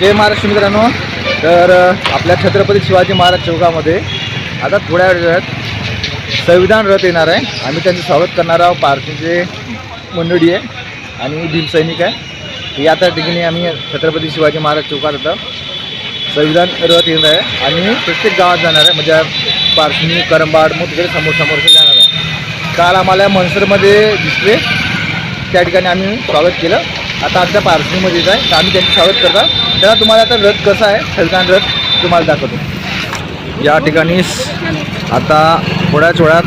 जय महाराष्ट्र मित्रांनो. तर आपल्या छत्रपती शिवाजी महाराज चौकामध्ये आता थोड्या वेळात संविधान रथ येणार आहे. आम्ही त्यांचं स्वागत करणार आहोत. पार्टीचे मंडळी आहे आणि भीमसैनिक आहे. या त्या ठिकाणी आम्ही छत्रपती शिवाजी महाराज चौकात आता संविधान रथ येणार आहे. आणि प्रत्येक गावात जाणार आहे. म्हणजे पार्सनी करंबाड मग तिकडे समोर समोर जाणार आहे. काल आम्हाला मनसरमध्ये दिसले. त्या ठिकाणी आम्ही स्वागत केलं. आता आमच्या पार्सलीमध्येच आहे तर आम्ही त्यांचं स्वागत करतात त्याला तुम्हाला आता रथ कसा आहे? संविधान रथ तुम्हाला दाखवतो. या ठिकाणी आता थोड्याच वेळात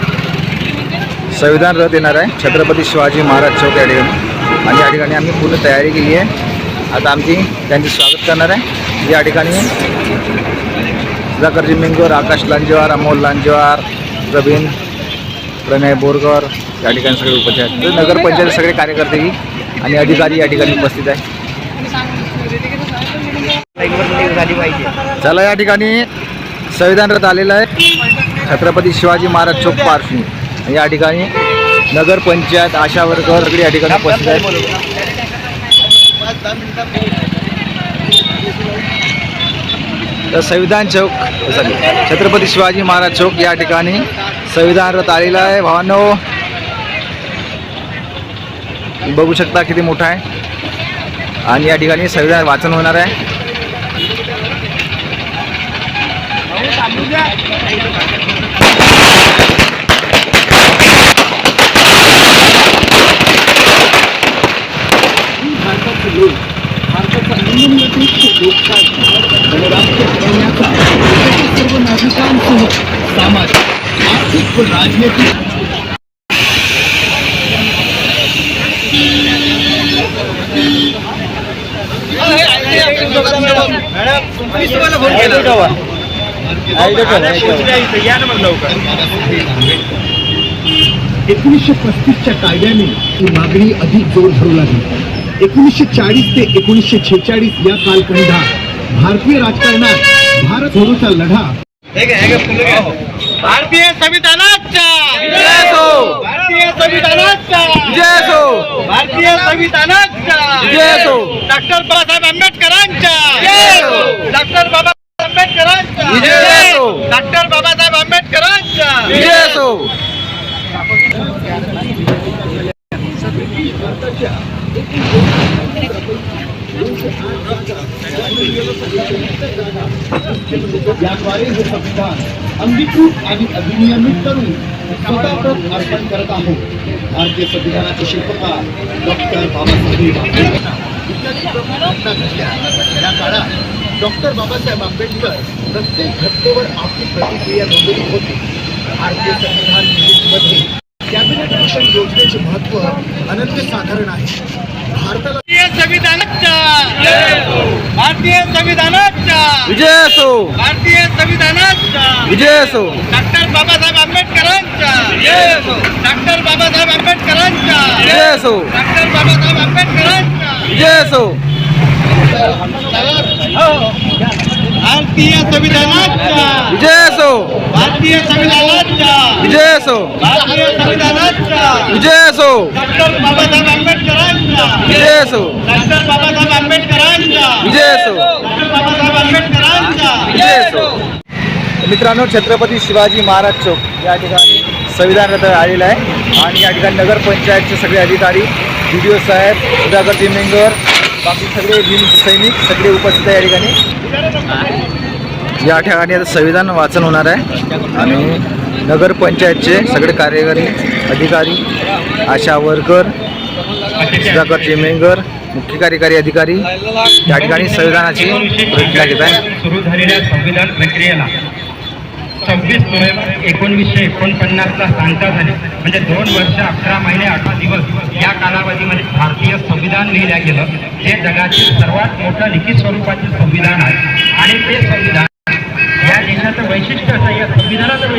संविधान रथ येणार आहे. छत्रपती शिवाजी महाराज चौक या ठिकाणी. आणि या ठिकाणी आम्ही पूर्ण तयारी केली आहे. आता आमची त्यांचे स्वागत करणार आहे. या ठिकाणी सुधाकरजी मेंगोर आकाश लांजेवार अमोल लांजेवार प्रवीण प्रणय बोरकर या ठिकाणी सगळे उपस्थित आहेत. नगरपंचायत सगळे कार्यकर्ते आणि अधिकारी या ठिकाणी उपस्थित आहे. चला या ठिकाणी संविधान रथ आलेलं आहे छत्रपती शिवाजी महाराज चौक पार्श्वी या ठिकाणी नगरपंचायत आशा वर्कर सगळे या ठिकाणी उपस्थित आहेत. तर संविधान चौक सॉरी छत्रपती शिवाजी महाराज चौक या ठिकाणी संविधान रथ आलेला आहे. भावांनो बघू शकता किती मोठा आहे. आणि या ठिकाणी संविधान वाचन होणार आहे. भारताचे लोक भारताचा नियमनिरपेक्ष नागरिकांसह सामाजिक आर्थिक व राजनैतिक एकोणीसशे पस्तीसच्या कायद्याने ही मागणी अधिक जोर धरू लागली. एकोणीसशे चाळीस ते एकोणीसशे छेचाळीस या कालखंडात भारतीय राजकारणात भारत सोडूचा लढा. भारतीय संविधानाचा जय हो! भारतीय संविधानाचा जय हो! भारतीय संविधानाचा जय हो! डॉक्टर बाबासाहेब आंबेडकरांचा जय हो! डॉक्टर बाबासाहेब आंबेडकरांचा! डॉक्टर बाबासाहेब आंबेडकरांचा विजय असो. याद्वारे हे संविधान अंगीकृत आणि अधिनियमित करून स्वतःप्रत अर्पण करत आहोत. भारतीय संविधानाचे शिल्पकार डॉक्टर बाबासाहेब आंबेडकर. या काळात डॉक्टर बाबा बाबासाहेब आंबेडकर प्रत्येक घटनेवर आपली प्रतिक्रिया नोंदवली होती. भारतीय संविधान निर्मितीमध्ये कॅबिनेट मिशन योजनेचे महत्व अनन्य साधारण आहे. भारताला भारतीय संविधानाचा भारतीय संविधानाचा विजय असो. भारतीय संविधानाचा विजय असो. डॉक्टर बाबासाहेब आंबेडकरांचा डॉक्टर बाबासाहेब आंबेडकरांचा विजय असो. डॉक्टर बाबासाहेब आंबेडकरांचा. विजय असो. भारतीय संविधानाचा विजय असो. भारतीय संविधानाचा विजय असो. भारतीय संविधानाचा विजय असो. डॉक्टर बाबासाहेब आंबेडकरांचा विजय असो. डॉक्टर बाबासाहेब आंबेडकरांचा विजय असो. डॉक्टर बाबासाहेब आंबेडकरांचा विजय असो. मित्रांनो छत्रपती शिवाजी महाराज चौक या ठिकाणी संविधान रथ आलेलं आहे. आणि या ठिकाणी नगरपंचायतचे सगळे अधिकारी बी डी ओ साहेब सुधाकर जिमेंगर बाकी सगळे भीम सैनिक सगळे उपस्थित आहे या ठिकाणी. या ठिकाणी आता संविधान वाचन होणार आहे. आणि नगरपंचायतचे सगळे कार्यकारी अधिकारी आशा वर्कर सुधाकर चिमेंगर मुख्य कार्यकारी अधिकारी या ठिकाणी संविधानाची प्रतिज्ञा घेत आहे सुरू झालेल्या संविधान प्रक्रियेला सव्वीस नोव्हेंबर एकोणवीसशे एकोणपन्नासला सांगता झाली. म्हणजे दोन वर्ष अकरा महिने अठरा दिवस या कालावधीमध्ये भारतीय संविधान लिहिलं गेलं. हे जगातील सर्वात मोठं लिखित स्वरूपाचे संविधान आहे. आणि ते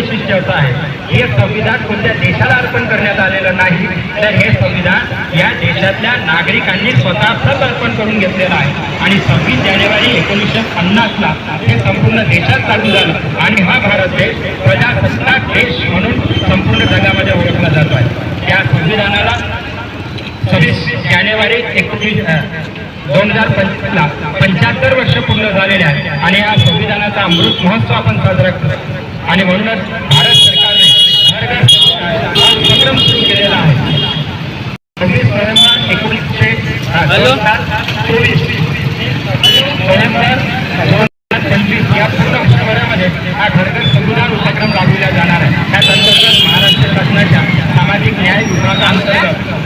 वैशिष्ट्य असं आहे. हे संविधान कोणत्या देशाला अर्पण करण्यात आलेलं नाही तर हे संविधान या देशातल्या नागरिकांनी स्वतःच अर्पण करून घेतलेलं आहे. आणि सव्वीस जानेवारी एकोणीसशे पन्नासला हे संपूर्ण देशात लागू झालं. आणि हा भारत देश प्रजासत्ताक देश म्हणून संपूर्ण जगामध्ये ओळखला जातो आहे. त्या संविधानाला सव्वीस जानेवारी एकोणीस दोन हजार पंचवीसला पंच्याहत्तर वर्ष पूर्ण झालेले आहे आणि या संविधानाचा अमृत महोत्सव आपण साजरा करतो. आणि म्हणूनच भारत सरकारने घर घर उपक्रम सुरू केलेला आहे. सव्वीस नोव्हेंबर एकोणीसशे चोवीस. नोव्हेंबर दोन हजार पंचवीस या पूर्ण वर्षभरामध्ये हा घरघर संविधान उपक्रम राबविला जाणार आहे. अंतर्गत महाराष्ट्र शासनाच्या सामाजिक न्याय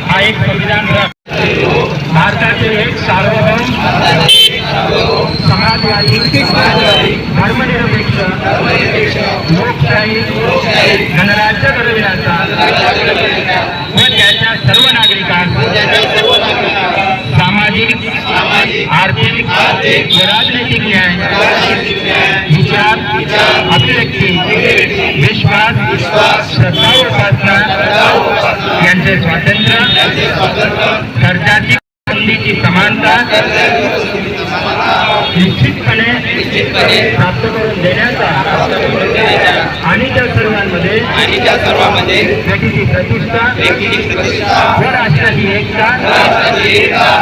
हा एक संविधान भारताचे एक सार्वभौम समाजवादी धर्मनिरपेक्ष लोकशाही गणराज्य घडविण्याचा व आर्थिक राजनैतिक न्याय विचार अभिव्यक्ती विश्वास श्रद्धा उपासना यांचे स्वातंत्र्य संधीची समानता निश्चितपणे प्राप्त करून देण्याचा आणि त्या सर्वांमध्ये आणि त्या सर्वांमध्ये व्यक्तीची प्रतिष्ठा व्यक्तीची प्रतिष्ठा व राष्ट्राची एकता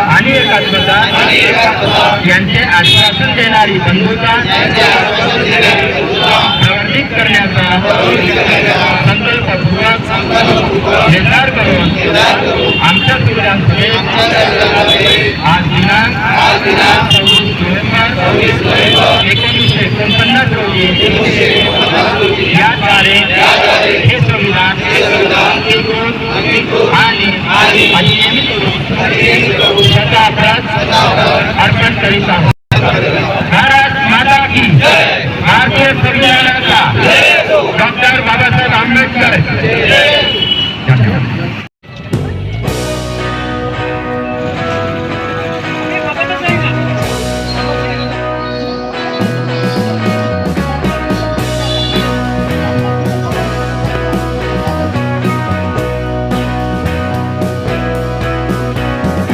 आणि एकात्मता यांचे आश्वासन देणारी बंधुता प्रवर्तित करण्याचा संकल्पपूर्वक निर्धार करून आमच्या सुविधांपुढे आज दिनांक सव्वीस नोव्हेंबर एकोणीसशे एकोणपन्नास रोजी याद्वारे हे संविधान स्वीकृत आणि करून अपराध अर्पण करीत आहोत.